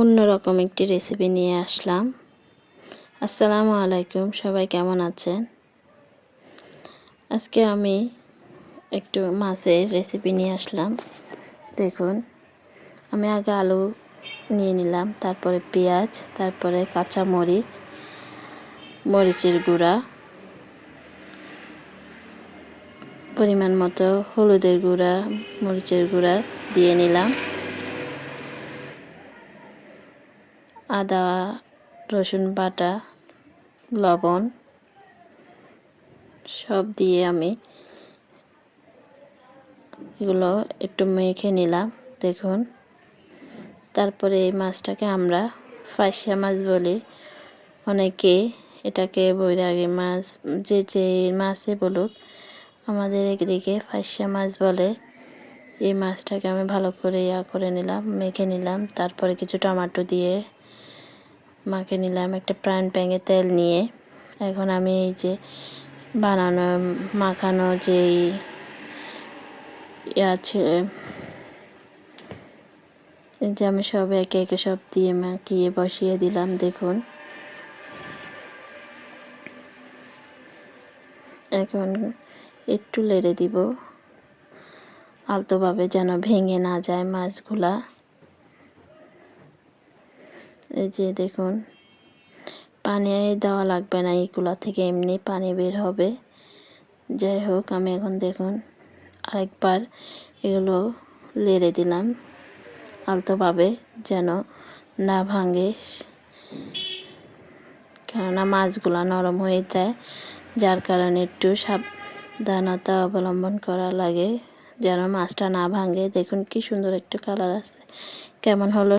অন্যরকম একটি রেসিপি নিয়ে আসলাম। আসসালামু আলাইকুম, সবাই কেমন আছেন? আজকে আমি একটু মাছের রেসিপি নিয়ে আসলাম। দেখুন, আমি আগে আলু নিয়ে নিলাম, তারপরে পেঁয়াজ, তারপরে কাঁচা মরিচ মরিচের গুঁড়া, পরিমাণ মতো হলুদের গুঁড়া, মরিচের গুঁড়া দিয়ে নিলাম। আদা, রসুন বাটা, লবণ সব দিয়ে আমি এগুলো একটু মেখে নিলাম, দেখুন। তারপরে এই মাছটাকে আমরা ফাঁসিয়া মাছ বলি। অনেকে এটাকে বৈরাগী মাছ, যে যে মাছে বলুক, আমাদের এদিকে ফাঁসিয়া মাছ বলে। এই মাছটাকে আমি ভালো করে ইয়া করে নিলাম, মেখে নিলাম। তারপরে কিছু টমাটো দিয়ে মাখে নিলাম একটা প্রাণ প্যাঙে তেল নিয়ে। এখন আমি এই যে বানানো, মাখানো যেই আছে যে আমি সব একে একে সব দিয়ে মাখিয়ে বসিয়ে দিলাম, দেখুন। এখন একটু লেড়ে দিব, আলতোভাবে যেন ভেঙে না যায় মাছগুলা। এই যে দেখুন, পানি দেওয়া লাগবে না এগুলা থেকে, এমনি পানি বের হবে। যাই হোক, আমি এখন দেখুন আরেকবার এগুলো লেড়ে দিলাম আলতোভাবে যেন না ভাঙে। কেননা মাছগুলো নরম হয়ে যায়, যার কারণে একটু সাবধানতা অবলম্বন করা লাগে, যেন মাছটা না ভাঙে। দেখুন কি সুন্দর একটু কালার আছে। কেমন হলো?